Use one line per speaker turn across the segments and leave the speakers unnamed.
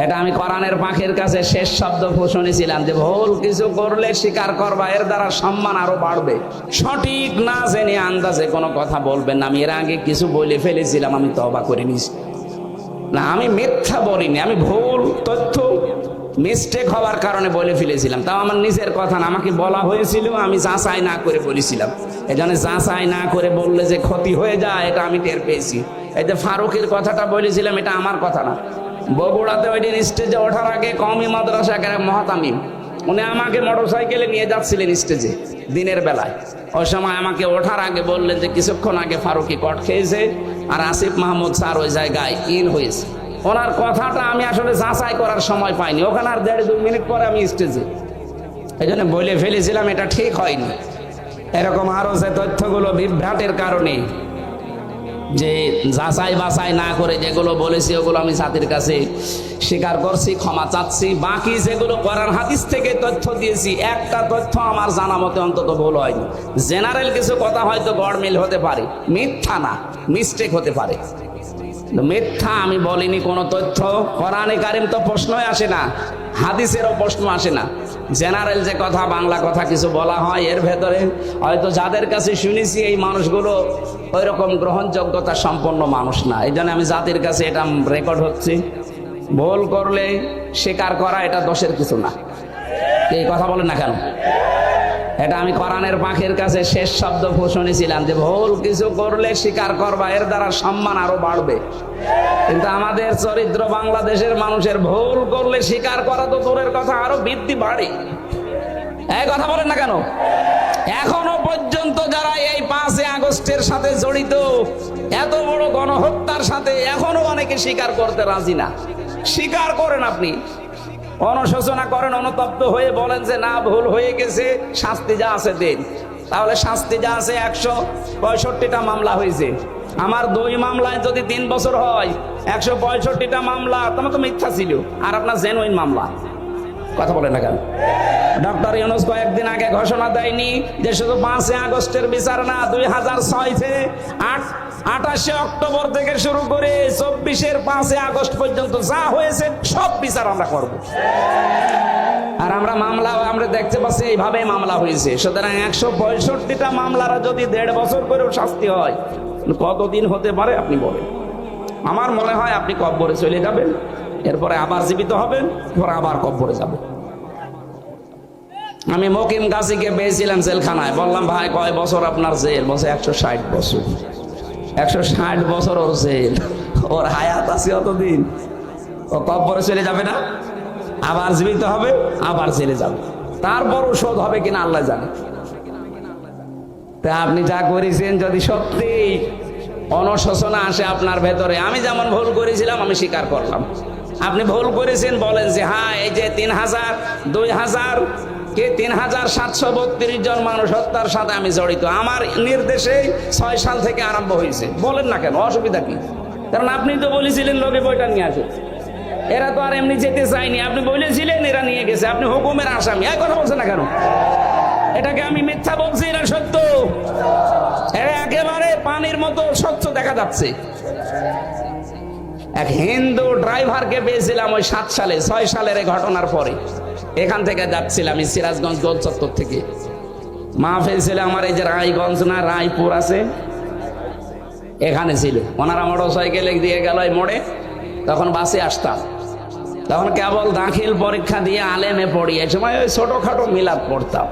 এটা আমি কোরআনের পাখির কাছে শেষ শব্দ শুনেছিলাম যে ভুল কিছু করলে স্বীকার করবা, এর দ্বারা সম্মান আরও বাড়বে। সঠিক না জেনে আন্দাজে কোনো কথা বলবেন না। আমি এর আগে কিছু বলে ফেলেছিলাম, আমি তবা করে নিছি। না, আমি মিথ্যা বলিনি, আমি ভুল তথ্য মিস্টেক হওয়ার কারণে বলে ফেলেছিলাম। তাও আমার নিজের কথা না, আমাকে বলা হয়েছিল, আমি যাচাই না করে বলেছিলাম। এই জন্য যাচাই না করে বললে যে ক্ষতি হয়ে যায়, এটা আমি টের পেয়েছি। এই যে ফারুকের কথাটা বলেছিলাম, এটা আমার কথা না। বগুড়াতে ওই দিন স্টেজে ওঠার আগে কমই মাদ্রাসা কেন মহাতামিম। উনি আমাকে মোটর সাইকেলে নিয়ে যাচ্ছিলেন স্টেজে দিনের বেলায়। ওই সময় আমাকে ওঠার আগে বললেন যে কিছুক্ষণ আগে ফারুকি কট খেয়েছে আর আসিফ মাহমুদ স্যার ওই জায়গায় ইন হয়েছে। ওনার কথাটা আমি আসলে যাচাই করার সময় পাইনি। ওখানে আর দেড় দু মিনিট পরে আমি স্টেজে এই জন্য বলে ফেলেছিলাম, এটা ঠিক হয়নি। এরকম আরও যে তথ্যগুলো বিভ্রাটের কারণে যে যাচাই বাছাই না করে যেগুলো বলেছি, ওগুলো আমি জাতির কাছে স্বীকার করছি, ক্ষমা চাচ্ছি। বাকি যেগুলো করার হাদিস থেকে তথ্য দিয়েছি, একটা তথ্য আমার জানা মতে অন্তত ভুল হয়নি। জেনারেল কিছু কথা হয়তো গড়মিল হতে পারে। মিথ্যা না মিস্টেক হতে পারে। মিথ্যা আমি বলিনি কোনো তথ্য। কোরআনে কারিম তো প্রশ্নই আসে না। হাদিসেরও প্রশ্ন আসে না। জেনারেল যে কথা, বাংলা কথা কিছু বলা হয়, এর ভেতরে হয়তো যাদের কাছে শুনেছি এই মানুষগুলো ওই রকম গ্রহণযোগ্যতা সম্পন্ন মানুষ না। এই জন্য আমি জাতির কাছে এটা রেকর্ড হচ্ছে। ভুল করলে স্বীকার করা এটা দোষের কিছু না। এই কথা বলেন না কেন? এটা আমি কোরআনের পাখির কাছে শেষ শব্দ শুনেছিলাম যে ভুল কিছু করলে স্বীকার করবা, এর দ্বারা সম্মান আরও বাড়বে। কিন্তু আমাদের চরিত্র বাংলাদেশের মানুষের ভুল করলে স্বীকার করা তো দূরের কথা, আরও বৃদ্ধি বাড়ে। এই কথা বলেন না কেন? এখনও পর্যন্ত যারা এই পাঁচে আগস্টের সাথে জড়িত, এত বড় গণহত্যার সাথে এখনও অনেকে স্বীকার করতে রাজি না। স্বীকার করেন আপনি। অনুশোচনা করেন, অনুতপ্ত হয়ে বলেন যে, না, ভুল হয়ে গেছে, শাস্তি যা আছে দেন। তাহলে শাস্তি যা আছে একশো পঁয়ষট্টিটা মামলা হয়েছে। আমার দুই মামলায় যদি তিন বছর হয়, একশো পঁয়ষট্টিটা মামলা তোমার তো মিথ্যা ছিল। আর আপনার জেনুইন মামলা। কথা বলেন না কেন? ডক্টর ইউনুস কয়েকদিন আগে ঘোষণা দেয়নি যে, শুধু পাঁচই আগস্টের বিচার না, দুই হাজার ছয় আট আঠাশে অক্টোবর থেকে শুরু করে চব্বিশের পাঁচে আগস্ট পর্যন্ত যা হয়েছে, সব বিচার আমরা করব। আর আমরা মামলা, আমরা দেখতে পাচ্ছি এইভাবে মামলা হয়েছে। সুতরাং একশো পঁয়ষট্টিটা মামলারা যদি দেড় বছর করেও শাস্তি হয়, কতদিন হতে পারে আপনি বলেন। আমার মনে হয় আপনি কব্বরে চলে যাবেন, এরপরে আবার জীবিত হবেন, এরপরে আবার কব্বরে যাবেন। আমি মকিম গাছিকে পেয়েছিলাম জেলখানায়। বললাম, ভাই, কয় বছর আপনার জেল? বসে একশো ষাট বছর। একশো ষাট বছর ওর জেল ওর হায়াত আছে অতদিন। ও কব্বরে চলে যাবে না, আবার জীবিত হবে, আবার জেলে যাবে। তারপর শোধ হবে কিনা আল্লাহ জানে। তা আপনি যা করেছেন যদি সত্যি অনশোচনা আসে আপনার ভেতরে, আমি যেমন ভুল করেছিলাম, আমি স্বীকার করলাম। আপনি ভুল করেছেন, বলেন যে হ্যাঁ এই যে তিন হাজার, দুই হাজার কে তিন হাজার সাতশো বত্রিশ জন মানুষ হত্যার সাথে আমি জড়িত। আমার নির্দেশে ছয় সাল থেকে আরম্ভ হয়েছে। বলেন না কেন, অসুবিধা কি? কারণ আপনি তো বলেছিলেন লোকে বইটা নিয়ে আসে এরা তো আর এমনি যেতে চায়নি। আপনি বলেছিলেন এরা নিয়ে গেছে। আপনি হুকুমের আসামি। এক কথা বলছেন না কেন? এটাকে আমি মিথ্যা বলছি না সত্য? এরা একেবারে পানির মতো স্বচ্ছ দেখা যাচ্ছে। এক হিন্দু ড্রাইভারকে পেয়েছিলাম ওই সাত সালে, ছয় সালের ঘটনার পরে। এখান থেকে যাচ্ছিলাম আমি সিরাজগঞ্জ গোল চত্বর থেকে। মাহফিল ছিল আমার এই যে রায়গঞ্জ না, রায়পুর আছে। এখানে ছিল। ওনারা মোটর সাইকেলে দিয়ে গেল মোড়ে। তখন বাসে আসতাম। তখন কেবল দাখিল পরীক্ষা দিয়ে আলেমে পড়ি। এই সময় ওই ছোটোখাটো মিলাদ পড়তাম।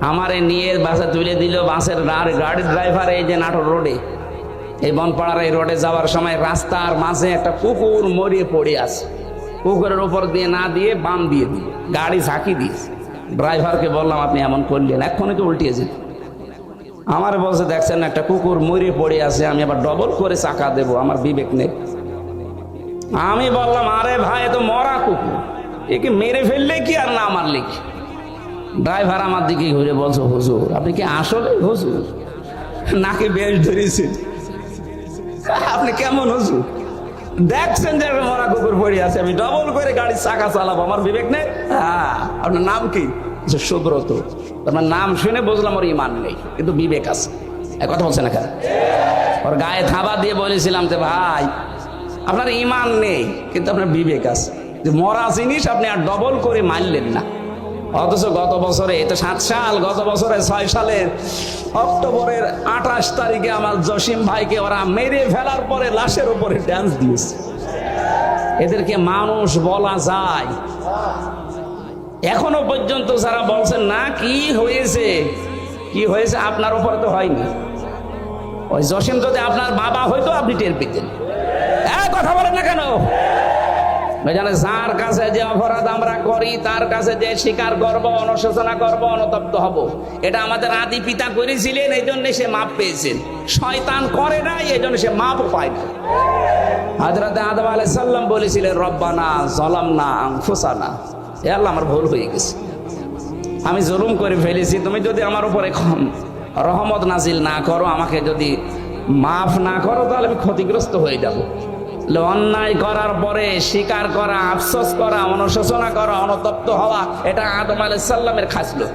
আমারে নিয়ে বাসে তুলে দিল বাসের গাড়ির ড্রাইভার এই যে নাটোর রোডে এই বনপাড়ার এই রোডে যাওয়ার সময় রাস্তার মাঝে একটা কুকুর মরিয়ে পড়ে আছে। কুকুরের উপর দিয়ে না দিয়ে বাম দিয়ে দিয়ে, গাড়ি ঝাঁকি দিয়েছে। ড্রাইভারকে বললাম, আপনি এমন করলেন, এক্ষুনি তো উল্টিয়েছেন আমার বলছে দেখছেন একটা কুকুর মরিয়ে পড়ে আছে, আমি আবার ডবল করে চাকা দেব, আমার বিবেক নেই। আমি বললাম, আরে ভাই তো মরা কুকুর একে মেরে ফেললে কি আর না মারলে কি? ড্রাইভার আমার দিকে ঘুরে বলছো, হুজুর, আপনি কি আসলে হুজুর? নাকি বেশ ধরেছেন। আপনি কেমন হুজুর? দেখছেন যে একটা মরা কুকুর পড়ে আছে। আমি ডবল করে গাড়ির চাকা চালাবো। আমার বিবেক নেই? হ্যাঁ। আপনার নাম কি? যে সুব্রত। আপনার নাম শুনে বুঝলাম ওর ইমান নেই, কিন্তু বিবেক আছে। কথা বলছে না ওর গায়ে থাবা দিয়ে বলেছিলাম যে, ভাই, আপনার ইমান নেই, কিন্তু আপনার বিবেক আছে। যে মরা জিনিস আপনি আর ডবল করে মারলেন না। অথচ গত বছরে, এটা সাত সাল, গত বছরে ছয় সালের অক্টোবরের আঠাশ তারিখে আমার জসিম ভাইকে ওরা মেরে ফেলার পরে লাশের উপরে ড্যান্স দিয়েছে। এদেরকে মানুষ বলা যায়। এখনও পর্যন্ত যারা বলছেন, না, কি হয়েছে? কি হয়েছে? আপনার উপরে তো হয়নি। ওই জসিম যদি আপনার বাবা হয়তো আপনি টের পেতেন। কথা বলেন না কেন? জানে যার কাছে যে অপরাধ আমরা করি, তার কাছে যে স্বীকার করব, অনুশোচনা করব, অনুতপ্ত হব। এটা আমাদের আদি পিতা করেছিলেন এই জন্য সে মাপ পেয়েছেন। শয়তান করে না এই জন্য সে মাপও পায় না। হাজরাতে আদম আলাই সাল্লাম বলেছিলেন, রব্বানা জলাম না ফুসানা এ আল্লাহ আমার ভুল হয়ে গেছে। আমি জুলুম করে ফেলেছি, তুমি যদি আমার উপরে রহমত নাজিল না করো, আমাকে যদি মাফ না করো, তাহলে আমি ক্ষতিগ্রস্ত হয়ে যাব। অন্যায় করার পরে স্বীকার করা, আফসোস করা, অনুশোচনা করা, অনুতপ্ত হওয়া, এটা আদম আলাই সাল্লামের খাসলো।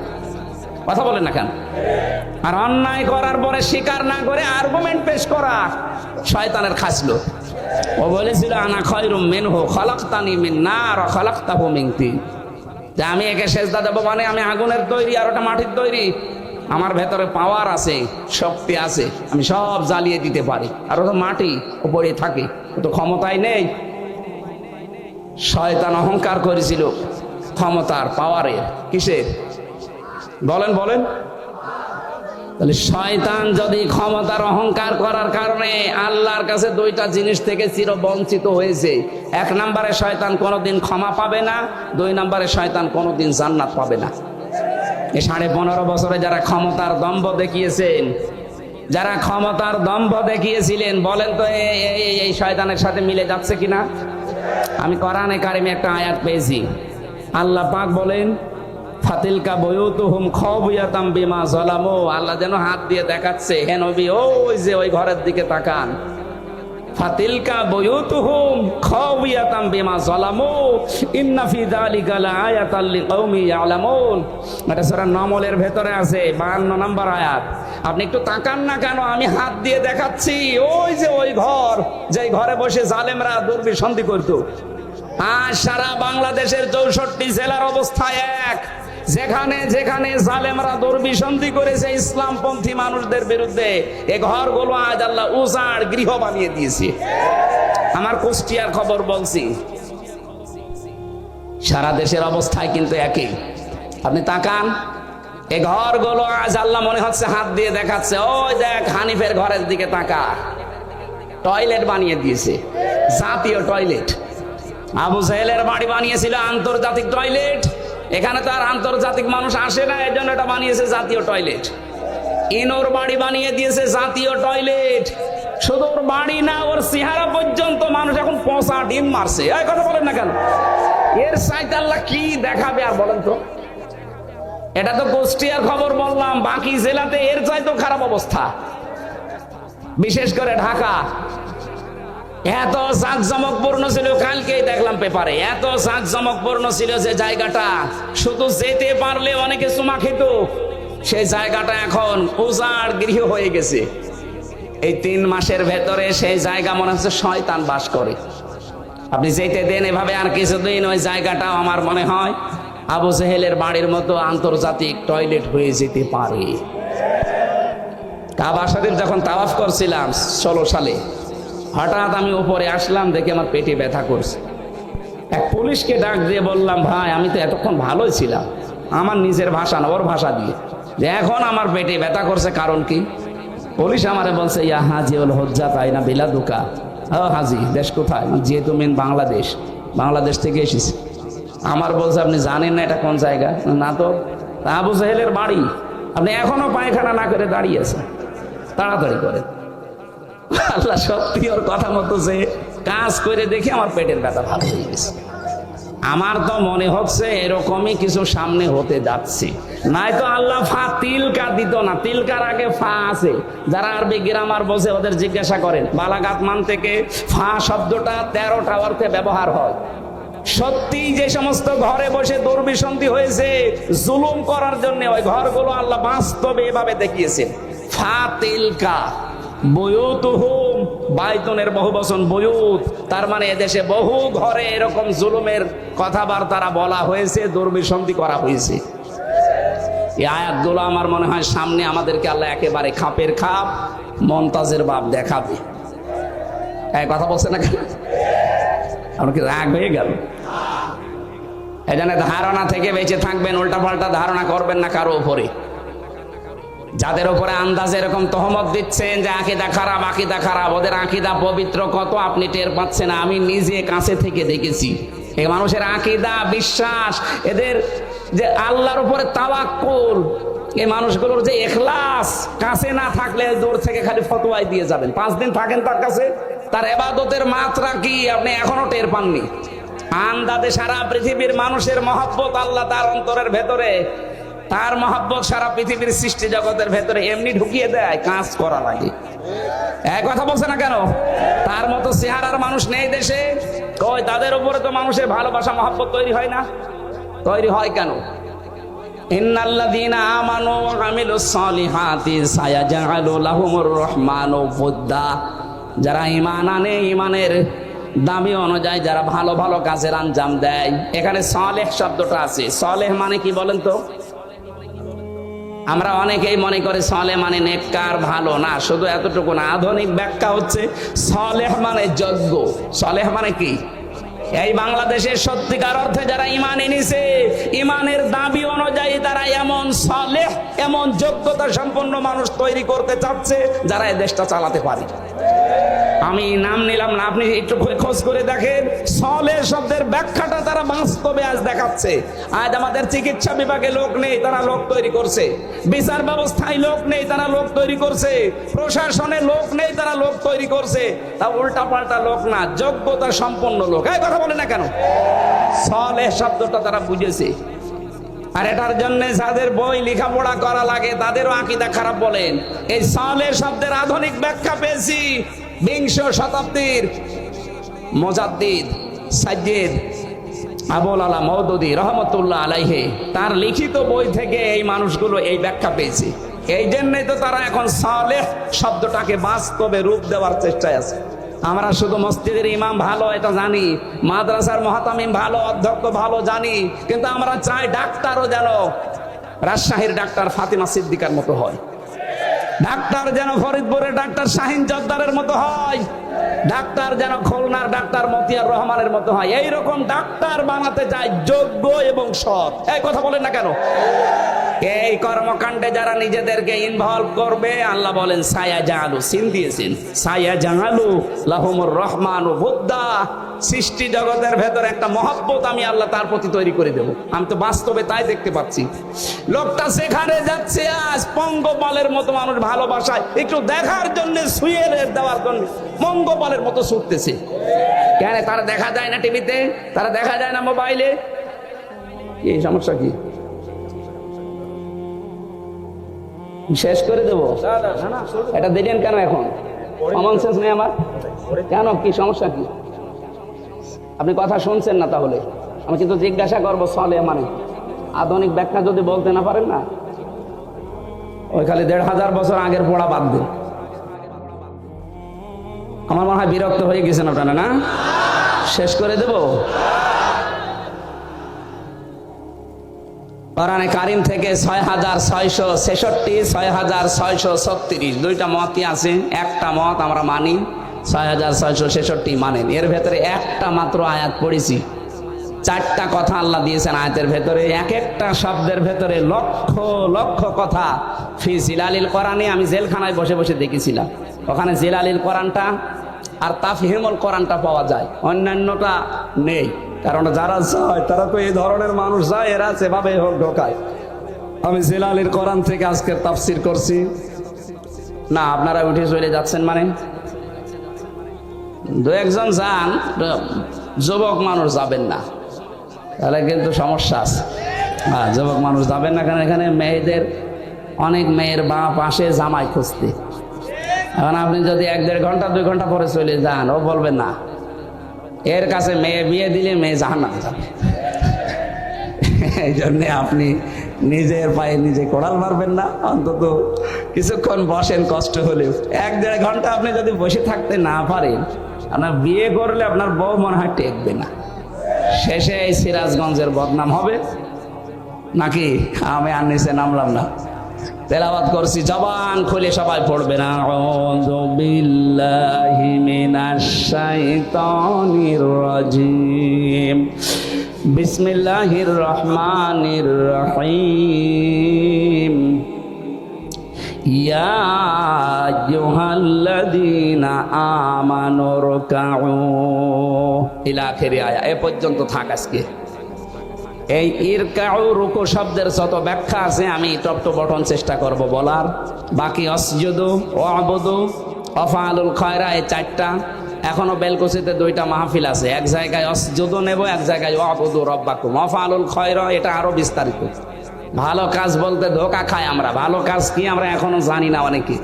কথা বলেন না কেন? আর অন্যায় করার পরে স্বীকার না করে আর্গুমেন্ট পেশ করা, শয়তানের খাসলো। ও বলেছিল, আনা খয়রুম মিনহু, খলাকতানি মিন নার ওয়া খলাকতাহু মিন তিন। যে আমি একে সেজদা দেবো মানে আমি আগুনের তৈরি আর ওটা মাটির তৈরি। আমার ভেতরে পাওয়ার আছে, শক্তি আছে, আমি সব জ্বালিয়ে দিতে পারি। আর ও তো মাটি উপরে থাকে তো ক্ষমতাই নেই। শয়তান অহংকার করেছিল ক্ষমতার পাওয়ারের কিসের? বলেন বলেন। তাহলে শয়তান যদি ক্ষমতার অহংকার করার কারণে আল্লাহর কাছে দুইটা জিনিস থেকে চির বঞ্চিত হয়েছে, এক নম্বরে শয়তান কোনোদিন ক্ষমা পাবে না, দুই নম্বরে শয়তান কোনোদিন জান্নাত পাবে না। এই সাড়ে পনেরো বছরে যারা ক্ষমতার দম্ভ দেখিয়েছেন, যারা ক্ষমতার দম্ভ দেখিয়েছিলেন, বলেন তো এই শয়তানের সাথে মিলে যাচ্ছে কিনা? আমি করানে কারিমে একটা আয়াত পেয়েছি। আল্লাহ পাক বলেন, ফাতিলকা আল্লাহ যেন হাত দিয়ে দেখাচ্ছে, হে নবী ওই যে ওই ঘরের দিকে তাকান। ফাতিলকা বয়ুতুহুম খবিয়াতাম বিমা জলামু ইন্না ফি যালিকা লাআয়াতাল লিকাউমি ইয়ালামুন। এটা সূরা নমলের ভেতরে আছে 52 নম্বর আয়াত। আপনি একটু তাকান না কেন, আমি হাত দিয়ে দেখাচ্ছি, ওই যে ওই ঘর, যেই ঘরে বসে জালেমরা দুর্বিসন্ধি করতো। আজ সারা বাংলাদেশের চৌষট্টি জেলার অবস্থা এক। যেখানে যেখানে জালেমরা দুর্বিসন্ধি করেছে ইসলামপন্থী মানুষদের বিরুদ্ধে, এ ঘরগুলো আজ আল্লাহ উজাড় গৃহ বানিয়ে দিয়েছে। আমার কুষ্টিয়ার খবর বলছি, সারা দেশের অবস্থায় কিন্তু একই। আপনি তাকান, এ ঘরগুলো আজ আল্লাহ মনে হচ্ছে হাত দিয়ে দেখাচ্ছে, ওই দেখ হানিফের ঘরের দিকে তাকা। টয়লেট বানিয়ে দিয়েছে, জাতীয় টয়লেট। আবু সাহেলের বাড়ি বানিয়েছিল আন্তর্জাতিক টয়লেট। এখানে তো আর আন্তর্জাতিক মানুষ আসে না, এর জন্য এটা বানিয়েছে জাতীয় টয়লেট। ইনোর বাড়ি বানিয়ে দিয়েছে জাতীয় টয়লেট। শুধু ওর বাড়ি না, ওর চেহারা পর্যন্ত মানুষ এখন পচা ডিম মারছে। এই কথা বলেন না কেন? এর সাইতে আল্লাহ কি দেখাবে আর বলেন তো? এটা তো কুষ্টিয়ার খবর বললাম, বাকি জেলাতে এর চাইতেও খারাপ অবস্থা। বিশেষ করে ঢাকা। এত জাঁকজমকপূর্ণ ছিল, কালকেই দেখলাম পেপারে। এত জাঁকজমকপূর্ণ ছিল যে জায়গাটা। শুধু যেতে পারলে অনেকে চুমা খেত। সেই জায়গাটা এখন উজাড় গৃহ হয়ে গেছে। এই তিন মাসের ভেতরে সেই জায়গা মনে হচ্ছে শয়তান বাস করে। আপনি যেতে দেন, এভাবে আর কিছুদিন ওই জায়গাটাও আমার মনে হয় আবু জেহেলের বাড়ির মতো আন্তর্জাতিক টয়লেট হয়ে যেতে পারে। কাবা শরীফ যখন তাওয়াফ করছিলাম, ষোলো সালে হঠাৎ আমি উপরে আসলাম, দেখে আমার পেটে ব্যথা করছে। এক পুলিশকে ডাক দিয়ে বললাম, ভাই, আমি তো এতক্ষণ ভালোই ছিলাম। আমার নিজের ভাষা না, ওর ভাষা দিয়ে। যে এখন আমার পেটে ব্যথা করছে, কারণ কি? পুলিশ আমারে বলছে, ইয়া হাজি ওল হজ্জা তাই না বিলা দুকা ও হাজি, দেশ কোথায়? যেহেতু মেন বাংলাদেশ বাংলাদেশ থেকে এসেছি। আমার বলছে, আপনি জানেন না এটা কোন জায়গা? না তো। তা আবু জাহেলের বাড়ি। আপনি এখনও পায়খানা না করে দাঁড়িয়ে আছেন। তাড়াতাড়ি করে আল্লাহ সত্যি ওর কথা মতো যে কাজ করে দেখে আমার পেটের ব্যথা ভালো হয়ে গেছে। আমার তো মনে হচ্ছে এরকমই কিছু সামনে হতে যাচ্ছে। নাই তো আল্লাহ ফা তিলকা দিত না। তিলকার আগে ফা আছে। যারা আরবি গ্রামার বসে ওদের জিজ্ঞাসা করেন, বালাগাত মান থেকে ফা শব্দটা তেরোটা অর্থে ব্যবহার হয়। সত্যি যে সমস্ত ঘরে বসে দুর্বিসন্ধি হয়েছে, জুলুম করার জন্য ওই ঘরগুলো আল্লাহ বাস্তবে এভাবে দেখিয়েছেন। ফা তিলকা। বয়ুতুহুম বাইতুনের বহু বচন বয়ুত। তার মানে এদেশে বহু ঘরে এরকম জুলুমের কথাবার্তারা বলা হয়েছে, দুর্বিসন্ধি করা হয়েছে। এই আয়াতগুলো আমার মনে হয় সামনে আমাদেরকে আল্লাহ একেবারে খাপের খাপ মন্তাজের বাপ দেখাবে। এই কথা বলছে না কেন? আমার কি রাগ হয়ে গেল? এখানে ধারণা থেকে বেঁচে থাকবেন উল্টা পাল্টা ধারণা করবেন না কারও উপরে। যাদের উপরে আন্দাজ এরকম তহমত দিচ্ছেন যে আঁকিদা খারাপ, আকিদা খারাপ, ওদের আকিদা পবিত্র কত আপনি টের পাচ্ছেন? আমি নিজে কাছে থেকে দেখেছি। এই মানুষের আকিদা, বিশ্বাস, এদের যে আল্লাহর উপরে তাওয়াক্কুল, এই মানুষগুলোর যে এখলাস, কাছে না থাকলে দূর থেকে খালি ফতোয়াই দিয়ে যাবেন। পাঁচ দিন থাকেন তার কাছে? তার এবাদতের মাত্রা কি? আপনি এখনও টের পাননি? আন্দাজে সারা পৃথিবীর মানুষের মহব্বত আল্লাহ তার অন্তরের ভেতরে। তার মহাব্বত সারা পৃথিবীর সৃষ্টি জগতের ভেতরে এমনি ঢুকিয়ে দেয়, কাজ করা লাগে। এক কথা বলছে না কেন? তার মতো চেহারার মানুষ নেই দেশে। কই তাদের উপরে তো মানুষের ভালোবাসা, মহাব্বত তৈরি হয় না? তৈরি হয় কেন? যারা ঈমান আনে, ঈমানের দাবি অনুযায়ী যারা ভালো ভালো কাজের আঞ্জাম দেয়। এখানে সালেহ শব্দটা আছে। সলেহ মানে কি বলেন তো? আমরা অনেকেই মনে করে সলে মানে নেককার, ভালো না, শুধু এতটুকু না। আধুনিক ব্যাখ্যা হচ্ছে সলেহ মানে যজ্ঞ সলেহ মানে কি? এই বাংলাদেশের সত্যিকার অর্থে যারা ইমান এনেছে, ইমানের দাবি অনুযায়ী তারা এমন সলেহ, এমন যোগ্যতা সম্পন্ন মানুষ তৈরি করতে চাচ্ছে যারা এই দেশটা চালাতে পারে। আমি নাম নিলাম না, আপনি একটু খোঁজ করে দেখেন। সলে শব্দের ব্যাখ্যাটা তারা বাস্তবে আজ দেখাচ্ছে। আজ আমাদের চিকিৎসা বিভাগে লোক নেই, তারা লোক তৈরি করছে। বিচার ব্যবস্থায় লোক নেই, তারা লোক তৈরি করছে। প্রশাসনে লোক নেই, তারা লোক তৈরি করছে। তা উল্টা পাল্টা লোক না, যোগ্যতা সম্পন্ন লোক। এই কথা বলে না কেন? সলে শব্দটা তারা বুঝেছে। আর এটার জন্য যাদের বই লেখাপড়া করা লাগে, তাদেরও আকিদা খারাপ বলেন। এই সালে শব্দের আধুনিক ব্যাখ্যা পেয়েছি। বিংশ শতাব্দীর মোজাদ্দিদ সাজ্জেদ আবুল আলা মৌদুদি রহমতুল্লাহ আলাইহে, তার লিখিত বই থেকে এই মানুষগুলো এই ব্যাখ্যা পেয়েছে। এই জন্যই তো তারা এখন সালেহ শব্দটাকে বাস্তবে রূপ দেওয়ার চেষ্টায় আছে। আমরা শুধু মসজিদের ইমাম ভালো, এটা জানি। মাদ্রাসার মহাতামিম ভালো, অধ্যক্ষ ভালো, জানি। কিন্তু আমরা চাই ডাক্তারও যেন রাজশাহীর ডাক্তার ফাতিমা সিদ্দিকার মতো হয়। ডাক্তার যেন ফরিদপুরের ডাক্তার শাহিন জদ্দারের মতো হয়, ডাক্তার যেন খুলনার ডাক্তার মতিয়ার রহমানের মতো হয়। এইরকম ডাক্তার বানাতে চায় যোগ্য এবং সৎ। এই কথা বলেন না কেন? এই কর্মকাণ্ডে যারা নিজেদেরকে ইনভলভ করবে, আল্লাহ বলেন সায়া জাহালু সিন দিয়েছেন সায়া জাহালু লাহুমুর রহমান ও বুদ্ধা সৃষ্টি জগতের ভেতরে একটা মহব্বত আমি আল্লাহ তার প্রতি তৈরি করে দেব। আমি তো বাস্তবে তাই দেখতে পাচ্ছি। লোকটা সেখানে যাচ্ছে, আজ পঙ্গপালের মতো মানুষ ভালোবাসায়, একটু দেখার জন্য শুয়ে দেওয়ার জন্য পঙ্গপালের মতো ছুটতেছে। কেন তারা দেখা যায় না টিভিতে? তারা দেখা যায় না মোবাইলে? এই সমস্যা কি? শেষ করে দেবো? এটা দিলেন কেন এখন? কমন সেন্স নেই আমার। কেন? কি সমস্যা কি? আপনি কথা শুনছেন না তাহলে। আমি কিন্তু জিজ্ঞাসা করব সলে মানে। আধুনিক ব্যাখ্যা যদি বলতে না পারেন না? ওই খালি দেড় হাজার বছর আগের পড়া বাদ দিন। আমার মনে হয় বিরক্ত হয়ে গেছেন আপনারা, না? শেষ করে দেব? কোরআনে কারিম থেকে ছয় হাজার ছয়শো ছেষট্টি ছয় হাজার ছয়শো ছত্রিশ। দুইটা মতই আছে, একটা মত আমরা মানি ছয় হাজার ছয়শো ছেষট্টি মানেন। এর ভেতরে একটা মাত্র আয়াত পড়েছি। চারটা কথা আল্লাহ দিয়েছেন আয়াতের ভেতরে। এক একটা শব্দের ভেতরে লক্ষ লক্ষ কথা। ফি জিলালিল কোরআনে আমি জেলখানায় বসে বসে দেখেছিলাম। ওখানে জিলালিল কোরআনটা আর তাফহিমুল কোরআনটা পাওয়া যায়। অন্যান্যটা নেই। কারণ যারা যায়, তারা তো এই ধরনের মানুষ যায়, এরা সেভাবে হোক ঢোকায়। আমি জিলালির কোরআন থেকে আজকে তাফসির করছি। না, আপনারা উঠে চলে যাচ্ছেন মানে? দু একজন যান যুবক মানুষ যাবেন না। তাহলে কিন্তু সমস্যা আছে। হ্যাঁ যুবক মানুষ যাবেন না, কারণ এখানে মেয়েদের, অনেক মেয়ের বা পাশে জামাই খুঁজতে। এখন আপনি যদি এক দেড় ঘণ্টা, দুই ঘণ্টা পরে চলে যান, ও বলবেন না। এর কাছে মেয়ে বিয়ে দিলে মেয়ে জাহান নামে যাবে। এই জন্যে আপনি নিজের পায়ে নিজে কোড়াল মারবেন না, অন্তত কিছুক্ষণ বসেন, কষ্ট হলেও। এক দেড় ঘণ্টা আপনি যদি বসে থাকতে না পারেন, আপনার বিয়ে করলে আপনার বউ মনে হয় টেকবে না। শেষে এই সিরাজগঞ্জের বদনাম হবে, নাকি আমি আর নিচে নামলাম না? তেলাবাদ করছি, জবান খুলে সবাই পড়বে না। বিসমিল্লাহির রহমানির রহিম। ইয়া আইয়ুহাল্লাযীনা আমানু আয়া, এ পর্যন্ত থাক আজকে। এই ইরকাউ রুকু শব্দের যত ব্যাখ্যা আছে, আমি টপ টু বটন চেষ্টা করব বলার। বাকি অসজুদু ও আবুদু অফালুল খয়রা, এই চারটা। এখনও বেলকুচিতে দুইটা মাহফিল আছে। এক জায়গায় অসজুদু নেব, এক জায়গায় ও আবুদু রব্বাকুম। অফালুল খয়রা, এটা আরও বিস্তারিত। ভালো কাজ বলতে ধোকা খাই আমরা। ভালো কাজ কি আমরা এখনও জানি না অনেকে।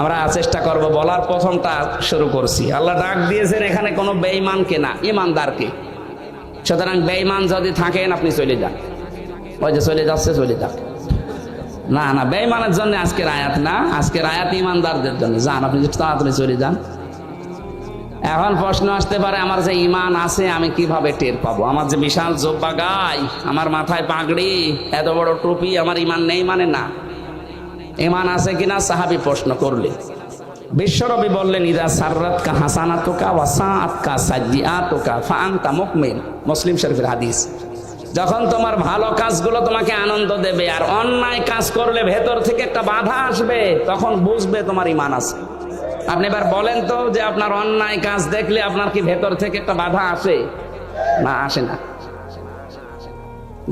আমরা চেষ্টা করব বলার। প্রথমটা শুরু করছি। আল্লাহ ডাক দিয়েছেন, এখানে কোনো বেঈমানকে না ইমানদারকে সুতরাং বেঈমান যদি থাকেন, আপনি চলে যান। ওই যে চলে যাচ্ছে, চলে যান না না, বেঈমানের জন্য আজকের আয়াত না। আজকের আয়াত ইমানদারদের জন্য। যান, আপনি তাড়াতাড়ি চলে যান। এখন প্রশ্ন আসতে পারে, আমার যে ইমান আছে, আমি কীভাবে টের পাবো? আমার যে বিশাল জোব্বা গাই, আমার মাথায় পাগড়ি, এত বড় টুপি, আমার ইমান নেই মানে না। ইমান আছে কিনা, সাহাবি প্রশ্ন করলে। বিশ্বরবি বললেন, ইদা সাররাত কা হাসানাতুকা ওয়াসাআত কা সাজ্জিআতুকা, ফাআনতা মুকমিন। মুসলিম শরীফের হাদিস। যখন তোমার ভালো কাজগুলো তোমাকে আনন্দ দেবে আর অন্যায় কাজ করলে ভেতর থেকে একটা বাধা আসবে, তখন বুঝবে তোমার ইমান আছে। আপনি এবার বলেন তো যে আপনার অন্যায় কাজ দেখলে আপনার কি ভেতর থেকে একটা বাধা আসে? না আসে না।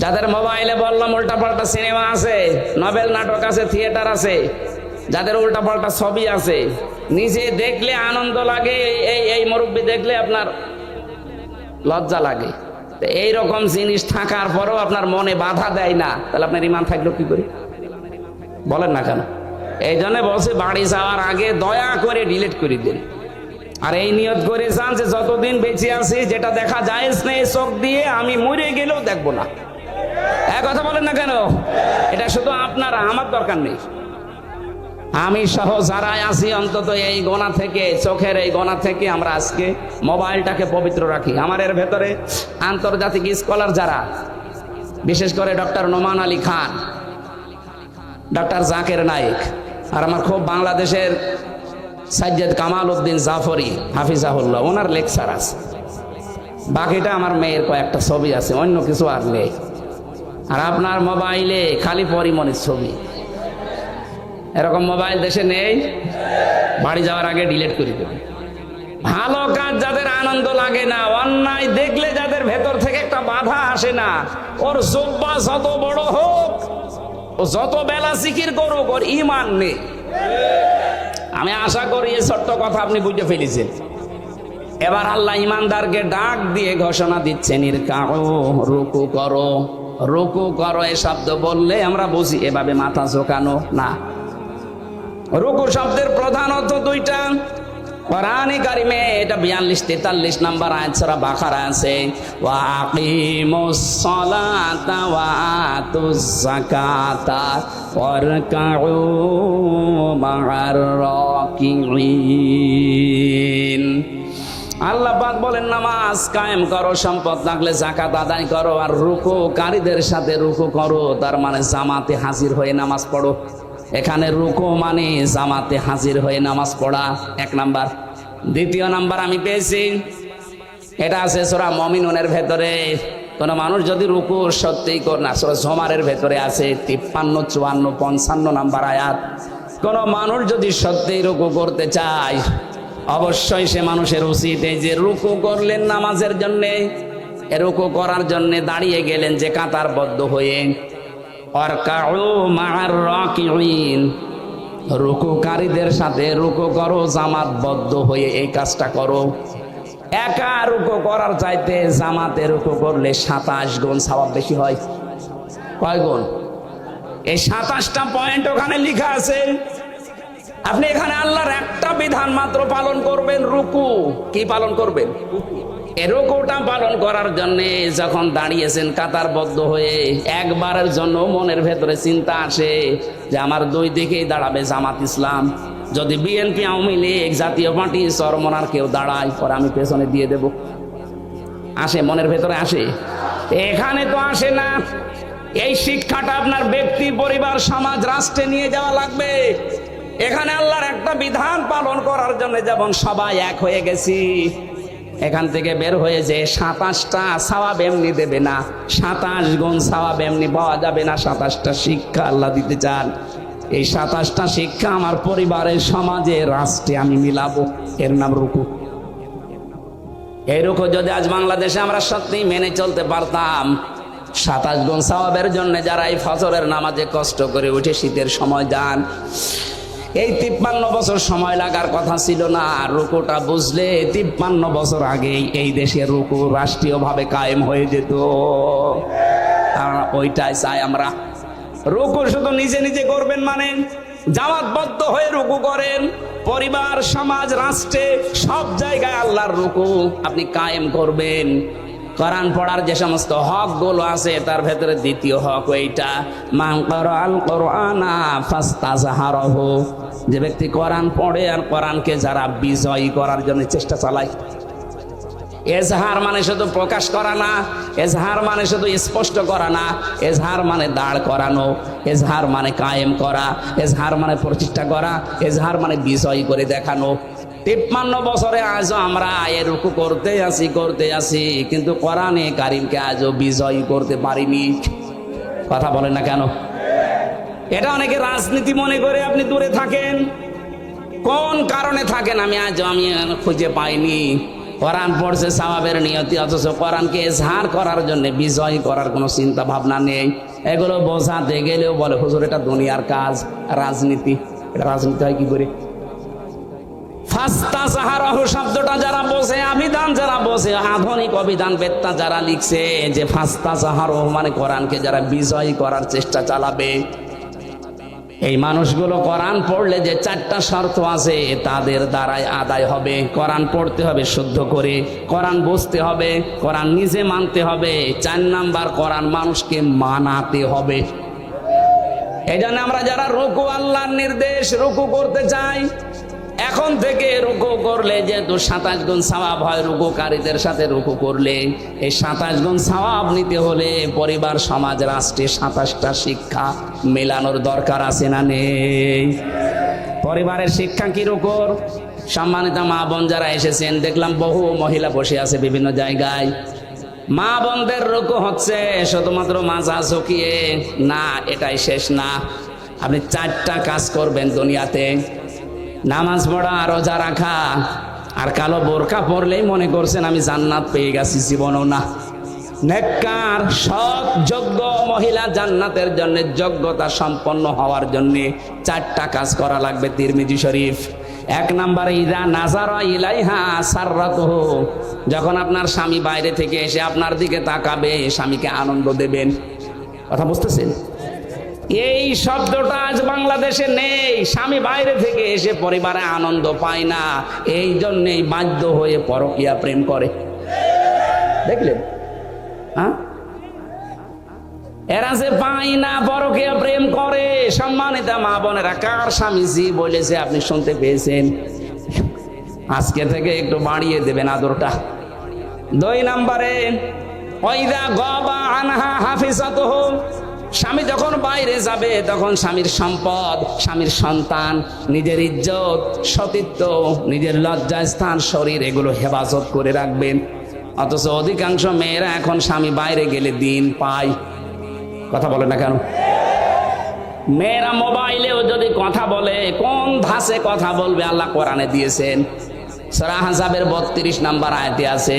যাদের মোবাইলে বললাম উল্টা পাল্টা সিনেমা আছে নভেল নাটক আছে, থিয়েটার আছে যাদের উল্টা পাল্টা ছবি আছে, নিজে দেখলে আনন্দ লাগে, এই এই মুরব্বী দেখলে আপনার লজ্জা লাগে। এই রকম জিনিস থাকার পরেও আপনার মনে বাধা দেয় না। তাহলে আপনার ইমান থাকল কি করে? বলেন না কেন? এই জন্য বসে বাড়ি যাওয়ার আগে দয়া করে ডিলিট করে দিন। আর এই নিয়ত করে যান যে যতদিন বেঁচে আছি, যেটা দেখা যায় না এই চোখ দিয়ে, আমি মরে গেলেও দেখব না। এক কথা বলেন না কেন? এটা শুধু আপনার, আমার দরকার নেই। আমি সহ যারা আছি অন্তত এই গোনা থেকে, চোখের এই গোনা থেকে আমরা আজকে মোবাইলটাকে পবিত্র রাখি। আমার এর ভেতরে আন্তর্জাতিক স্কলার যারা, বিশেষ করে ডক্টর নোমান আলী খান, ডক্টর জাকের নায়েক, আর আমার খুব বাংলাদেশের সাজ্জাদ কামাল উদ্দিন জাফরি, হাফিজাহুল্লাহ, ওনার লেকচার আছে। বাকিটা আমার মেয়ের কয়েকটা ছবি আছে, অন্য কিছু আর নেই। আর আপনার মোবাইলে খালি পরিমণির ছবি। এরকম মোবাইল দেশে নেই, বাড়ি যাওয়ার আগে ডিলিট করে দেবে। ভালো কাজ যাদের আনন্দ লাগে না, অন্যায় দেখলে যাদের ভেতর থেকে একটা বাধা আসে না, ওর জব্বা যত বড় হোক, ও যত বেলা জিকির করুক, ওর ইমান নেই। আমি আশা করি এই ছোট্ট কথা আপনি বুঝে ফেলেছেন। এবার আল্লাহ ইমানদারকে ডাক দিয়ে ঘোষণা দিচ্ছেন ইরকাও রুকু করো রুকু করো। এ শব্দ বললে আমরা বুঝি, এভাবে মাথা ঝোকানো না। রুকু শব্দের প্রধান অর্থ দুইটা। এটা বিয়াল্লিশ, তেতাল্লিশ নাম্বার বাখারা আছে। আল্লাহ বলেন, নামাজ কায়েম করো, সম্পদ থাকলে জাকাত আদায় করো, আর রুকু কারীদের সাথে রুকু করো, তার মানে জামাতে হাজির হয়ে নামাজ পড়ো। এখানে রুকু মানে জামাতে হাজির হয়ে নামাজ পড়া। এক নাম্বার। দ্বিতীয় নাম্বার আমি পেয়েছি। এটা আছে সোরা মমিনুনের ভেতরে। কোন মানুষ যদি রুকু সত্যিই কর না, সোরা ভেতরে আছে, তিপ্পান্ন, চুয়ান্ন, পঞ্চান্ন নাম্বার আয়াত। কোন মানুষ যদি সত্যিই রুকু করতে চায়, অবশ্যই সে মানুষের উচিত এই যে রুকু করলেন নামাজের জন্যে রুকু করার জন্যে দাঁড়িয়ে গেলেন যে কাতারবদ্ধ হয়ে। রুকুকারীদের সাথে রুকু করো জামাতবদ্ধ হয়ে এই কাজটা করো। একা রুকু করার চাইতে জামাতে রুকু করলে সাতাশ গুণ সওয়াব বেশি হয়। কয় গুণ? এই সাতাশটা পয়েন্ট ওখানে লিখা আছে। আপনি এখানে আল্লাহর একটা বিধান মাত্র পালন করবেন, রুকু। কি পালন করবেন? এরকমটা পালন করার জন্য যখন দাঁড়িয়েছেন কাতারবদ্ধ হয়ে, একবারের জন্য মনের ভেতরে চিন্তা আসে যে আমার দুই দিকেই দাঁড়াবে জামাত ইসলাম। যদি বিএনপি, আওয়ামী লীগ, জাতীয় পার্টি, সরমনার কেউ দাঁড়ায়, পরে আমি পেছনে দিয়ে দেব। আসে, মনের ভেতরে আসে। এখানে তো আসে না। এই শিক্ষাটা আপনার ব্যক্তি, পরিবার, সমাজ, রাষ্ট্রে নিয়ে যাওয়া লাগবে। এখানে আল্লাহর একটা বিধান পালন করার জন্য যেমন সবাই এক হয়ে গেছি এখান থেকে বের হয়ে যে সাতাশটা সাওয়াব এমনি দেবে না, সাতাশ গুণ সাওয়াব এমনি পাওয়া যাবে না, সাতাশটা শিক্ষা আল্লাহ দিতে চান। এই সাতাশটা শিক্ষা আমার পরিবারের সমাজে, রাষ্ট্রে আমি মিলাবো। এর নাম রুকু। এই রুকু যদি আজ বাংলাদেশে আমরা সত্যি মেনে চলতে পারতাম, সাতাশ গুণ সাওয়াবের জন্য যারা এই ফজরের নামাজে কষ্ট করে উঠে শীতের সময় যান এই তিপ্পান্ন বছর সময় লাগার কথা ছিল না। রুকুটা বুঝলে, তিপ্পান্ন বছর আগেই এই দেশে রুকু রাষ্ট্রীয়ভাবে কায়েম হয়ে যেত। ওইটাই চাই আমরা। রুকু শুধু নিজে নিজে করবেন মানে জামাতবদ্ধ হয়ে রুকু করেন। পরিবার, সমাজ, রাষ্ট্রে, সব জায়গায় আল্লাহর রুকু আপনি কায়েম করবেন। কোরআন পড়ার যে সমস্ত হকগুলো আছে, তার ভেতরে দ্বিতীয় হক এইটা মান আল কোরআনা ফাস্তাজহারহু। যে ব্যক্তি কোরআন পড়ে আর কোরআনকে যারা বিজয়ী করার জন্য চেষ্টা চালায়, এজহার মানে শুধু প্রকাশ করা না, এজহার মানে শুধু স্পষ্ট করা না, এজহার মানে দাঁড় করানো, এজহার মানে কায়েম করা, এজহার মানে প্রতিষ্ঠা করা, এজহার মানে বিজয়ী করে দেখানো। তিপ্পান্ন বছরে আজও আমরা এরকম করতে আসি করতে আসি, কিন্তু কোরআনে কারিমকে আজও বিজয়ী করতে পারিনি। কথা বলেন না কেন? এটা অনেকে রাজনীতি মনে করে আপনি দূরে থাকেন। কোন কারণে থাকেন? আমি আজ আমি খুঁজে পাইনি। কোরআন পড়ছে সাহাবের নিয়তি, অথচ কোরআনকে এজহার করার জন্য, বিজয় করার কোনো চিন্তা ভাবনা নেই। এগুলো বোঝাতে গেলেও বলে, হুজুর, এটা দুনিয়ার কাজ, রাজনীতি। এটা রাজনীতি হয় কি করে? ফাস্তা যারা যারা আধুনিক অভিধান বেত্তা যারা লিখছে, যে ফাস্তা সাহারহ মানে কোরআনকে যারা বিজয় করার চেষ্টা চালাবে। এই মানুষগুলো কোরআন পড়লে যে চারটা শর্ত আছে, তাদের দ্বারাই আদায় হবে। কোরআন পড়তে হবে শুদ্ধ করে, কোরআন বুঝতে হবে, কোরআন নিজে মানতে হবে। চার নাম্বার কোরআন মানুষকে মানাতে হবে। এই আমরা যারা রুকু আল্লাহর নির্দেশ, রুকু করতে চাই এখন থেকে রুকু করলে যেহেতু সাতাশ গুণ সওয়াব হয়, রুকুকারীদের সাথে রুকু করলে এই সাতাশ গুণ সওয়াব নিতে হলে পরিবার, সমাজ, রাষ্ট্রে সাতাশটা শিক্ষা মেলানোর দরকার আছে না নেই? পরিবারের শিক্ষা কি রুকুর? সম্মানিত মা বোন যারা এসেছেন, দেখলাম বহু মহিলা বসে আছে বিভিন্ন জায়গায়। মা বোনদের রুকু হচ্ছে শুধুমাত্র মাজা ঝুঁকিয়ে না, এটাই শেষ না। আপনি চারটা কাজ করবেন দুনিয়াতে। নামাজ পড়া, রোজা রাখা, আর কালো বোরকা পরলেই মনে করছেন আমি জান্নাত পেয়ে গেছি জীবনও না। নেককার, সৎ, যোগ্য মহিলা জান্নাতের জন্য, যোগ্যতা সম্পন্ন হওয়ার জন্য চারটা কাজ করা লাগবে তিরমিজি শরীফ। এক নম্বরে, ইদা নাজারা ইলাইহা সাররাত যখন আপনার স্বামী বাইরে থেকে এসে আপনার দিকে তাকাবে, স্বামীকে আনন্দ দেবেন। কথা বুঝতেছেন? এই শব্দটা আজ বাংলাদেশে নেই। স্বামী বাইরে থেকে এসে পরিবারে আনন্দ পায় না। এই জন্যেই বাধ্য হয়ে পরকিয়া প্রেম করে। দেখলেন? হ্যাঁ? এরা যে পায় না, পরকিয়া প্রেম করে। সম্মানিত মা বোনেরা, কার স্বামী জি বলেছে আপনি শুনতে পেয়েছেন? আজকে থেকে একটু বাড়িয়ে দেবেন আদরটা। দুই নম্বরে, ওইদা গবা আনহা হাফিজাত স্বামী যখন বাইরে যাবে, তখন স্বামীর সম্পদ, স্বামীর সন্তান, নিজের ইজ্জত, সতীত্ব, নিজের লজ্জা স্থান, শরীর, এগুলো হেফাজত করে রাখবেন। অথচ অধিকাংশ মেয়েরা এখন স্বামী বাইরে গেলে দিন পায়। কথা বলে না কেন? মেয়েরা মোবাইলেও যদি কথা বলে, কোন ধাসে কথা বলবে? আল্লাহ কোরআনে দিয়েছেন। সরা হাসাবের বত্রিশ নাম্বার আয়তে আছে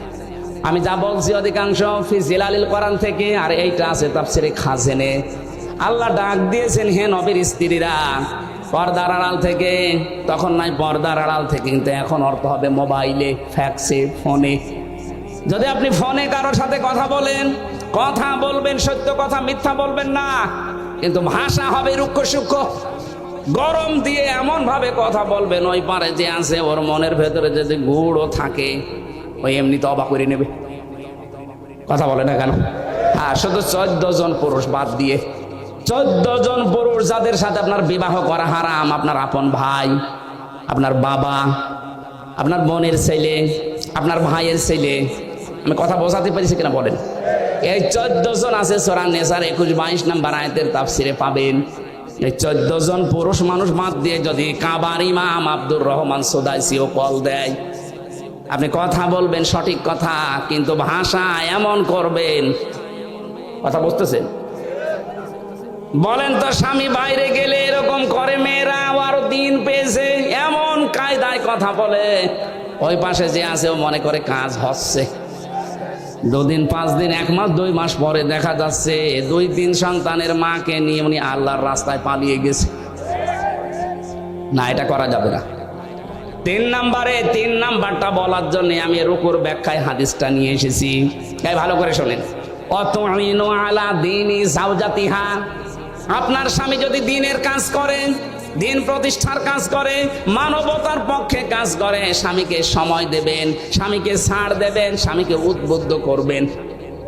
আমি যা বলছি অধিকাংশ ফি জিলালিল কোরআন থেকে, আর এইটা আছে তাফসিরে খাজেনে। আল্লাহ ডাক দিয়েছেন, হে নবীর স্ত্রীরা, পর্দার আড়াল থেকে, তখন নাই পর্দার আড়াল থেকে, কিন্তু এখন অর্থ হবে মোবাইলে, ফ্যাক্সে, ফোনে। যদি আপনি ফোনে কারোর সাথে কথা বলেন, কথা বলবেন, সত্য কথা, মিথ্যা বলবেন না, কিন্তু ভাষা হবে রুক্ষ সূক্ষ্ম। গরম দিয়ে এমন ভাবে কথা বলবেন, ওই পারে যে আছে, ওর মনের ভেতরে যদি গুড়ও থাকে ওই এমনি তো অবাক করে নেবে। কথা বলে না কেন? হ্যাঁ শুধু চোদ্দ জন পুরুষ বাদ দিয়ে, চোদ্দ জন পুরুষ যাদের সাথে আপনার বিবাহ করা হারাম, আপনার আপন ভাই, আপনার বাবা, আপনার বোনের ছেলে, আপনার ভাইয়ের ছেলে, আমি কথা বোঝাতে পেরেছি কিনা বলেন? এই চোদ্দ জন আছে সোরান নেসার একুশ, বাইশ নাম্বার আয়তের তাফসিরে পাবেন। এই চোদ্দ জন পুরুষ মানুষ বাদ দিয়ে যদি কাবার ইমাম আব্দুর রহমান সোদাইসিও কল দেয় আপনি কথা বলবেন সঠিক কথা, কিন্তু ভাষা এমন করবেন। কথা বুঝতেছেন বলেন তো, স্বামী বাইরে গেলে এরকম করে মেয়েরা আরও দিন পেয়েছে, এমন কায়দায় কথা বলে। ওই পাশে যে আছে, ও মনে করে কাজ হচ্ছে। দুদিন, পাঁচ দিন, এক মাস, দুই মাস পরে দেখা যাচ্ছে, দুই, তিন সন্তানের মাকে নিয়ে উনি আল্লাহর রাস্তায় পালিয়ে গেছে। না, এটা করা যাবে না। তিন নাম্বারে, তিন নাম্বারটা বলার জন্য আমি রুকুর ব্যাখ্যায় হাদিসটা নিয়ে এসেছি। তাই ভালো করে শোনেন। অত আলা দিনই সাউজাতিহা আপনার স্বামী যদি দিনের কাজ করে, দিন প্রতিষ্ঠার কাজ করে, মানবতার পক্ষে কাজ করে, স্বামীকে সময় দেবেন, স্বামীকে ছাড় দেবেন, স্বামীকে উদ্বুদ্ধ করবেন।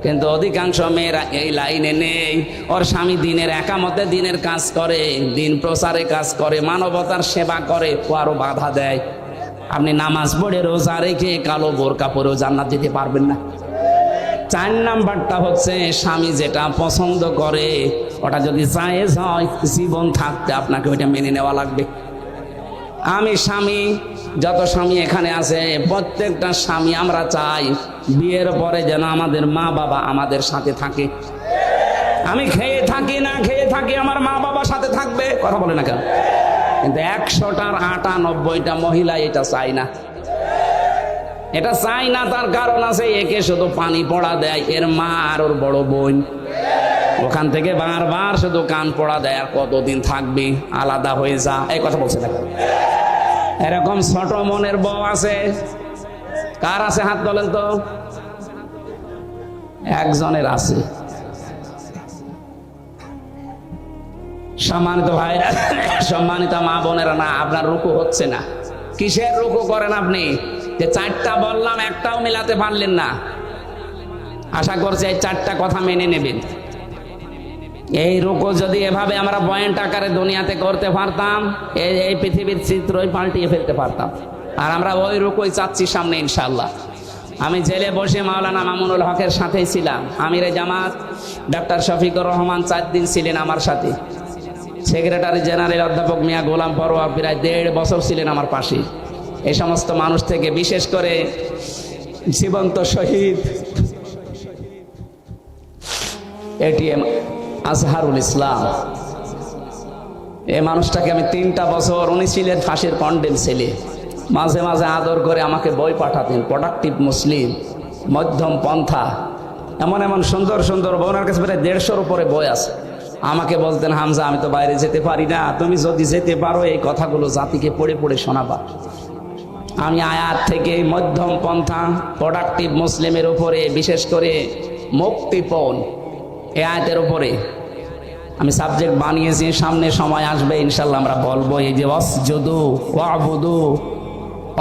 কিন্তু অধিকাংশ মেয়েরা এই লাইনে নেই। ওর স্বামী দিনের একামতে দিনের কাজ করে, দিন প্রচারে কাজ করে, মানবতার সেবা করে, ও আরও বাধা দেয়। আপনি নামাজ পড়ে রোজা রেখে কালো বোরকা পরেও জান্নাত দিতে পারবেন না। চার নাম্বারটা হচ্ছে স্বামী যেটা পছন্দ করে, ওটা যদি জায়েজ হয়, জীবন থাকতে আপনাকে ওইটা মেনে নেওয়া লাগবে। আমি স্বামী, যত স্বামী এখানে আছে, প্রত্যেকটা স্বামী আমরা চাই বিয়ের পরে যেন আমাদের মা বাবা আমাদের সাথে থাকে। আমি খেয়ে থাকি, না খেয়ে থাকি, আমার মা বাবা সাথে থাকবে, কথা বলে না কেন? কিন্তু একশোটার আটানব্বইটা মহিলা এটা চাই না। এটা চাই না, তার কারণ আছে, একে শুধু পানি পড়া দেয়, এর মা আর ওর বড় বোন। ওখান থেকে বারবার শুধু কান পড়া দেয়, আর কতদিন থাকবি? আলাদা হয়ে যা। এই কথা বলছে, দেখো। এরকম ছোট মনের বউ আছে। কার আছে হাত তোলেন তো? একজনের আছে। সম্মানিত ভাইরা সম্মানিত মা বোনেরা, না, আপনার রুকু হচ্ছে না। কিসের রুকু করেন আপনি? যে চারটা বললাম, একটাও মেলাতে পারলেন না। আশা করছি এই চারটা কথা মেনে নেবেন। এই রুকু যদি এভাবে আমরা পয়েন্ট আকারে দুনিয়াতে করতে পারতাম, এই এই পৃথিবীর চিত্রই পাল্টিয়ে ফেলতে পারতাম। আর আমরা ওই রুকুই চাচ্ছি সামনে ইনশাল্লাহ আমি জেলে বসে মাওলানা মামুনুল হকের সাথেই ছিলাম। আমিরে জামাত, ডাক্তার শফিকুর রহমান চার দিন ছিলেন আমার সাথে। সেক্রেটারি জেনারেল অধ্যাপক মিয়া গোলাম পরোয়া প্রায় দেড় বছর ছিলেন আমার পাশে। এই সমস্ত মানুষ থেকে বিশেষ করে জীবন্ত শহীদ এটিএম আজহারুল ইসলাম। এই মানুষটাকে আমি তিনটা বছর উনি ছিলেন ফাঁসির কন্ডেম ছেলে। মাঝে মাঝে আদর করে আমাকে বই পাঠাতেন প্রোডাক্টিভ মুসলিম, মধ্যম পন্থা। এমন এমন সুন্দর সুন্দর বই ওনার কাছে প্রায় দেড়শোর উপরে বই আছে। আমাকে বলতেন, হামজা, আমি তো বাইরে যেতে পারি না। তুমি যদি যেতে পারো, এই কথাগুলো জাতিকে পড়ে পড়ে শোনাবা। আমি আয়াত থেকে মধ্যম পন্থা প্রোডাক্টিভ মুসলিমের উপরে, বিশেষ করে মুক্তিপণ, এ আয়াতের উপরে। আমি সাবজেক্ট বানিয়েছি, সামনে সময় আসবে ইনশাল্লাহ আমরা বলব, এই যে অসজুদু ওয়াবুদু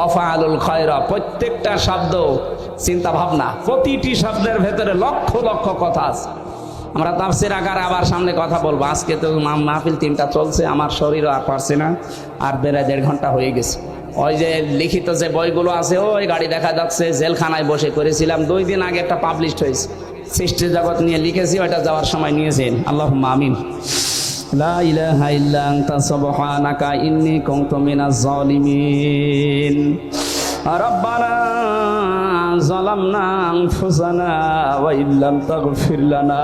অফালুল খয়রা। প্রত্যেকটা শব্দ চিন্তা ভাবনা প্রতিটি শব্দের ভেতরে লক্ষ লক্ষ কথা আছে। আমরা তাফসির আকার আবার সামনে কথা বলব। আজকে তো মাহফিল তিনটা চলছে, আমার শরীরও আর পারছে না, আর বেড়ায় দেড় ঘণ্টা হয়ে গেছে। ওই যে লিখিত যে বইগুলো আছে, ওই গাড়ি দেখা যাচ্ছে, জেলখানায় বসে করেছিলাম। দুই দিন আগে একটা পাবলিশ হয়েছে। সৃষ্টি জগৎ নিয়ে লিখেছি, ওইটা যাওয়ার সময় নিয়েছেন। আল্লাহ আমিন। লা ইলাহা ইল্লা রব্বানা জালামনা না ওয়া ইল্লাম তাগফির লানা।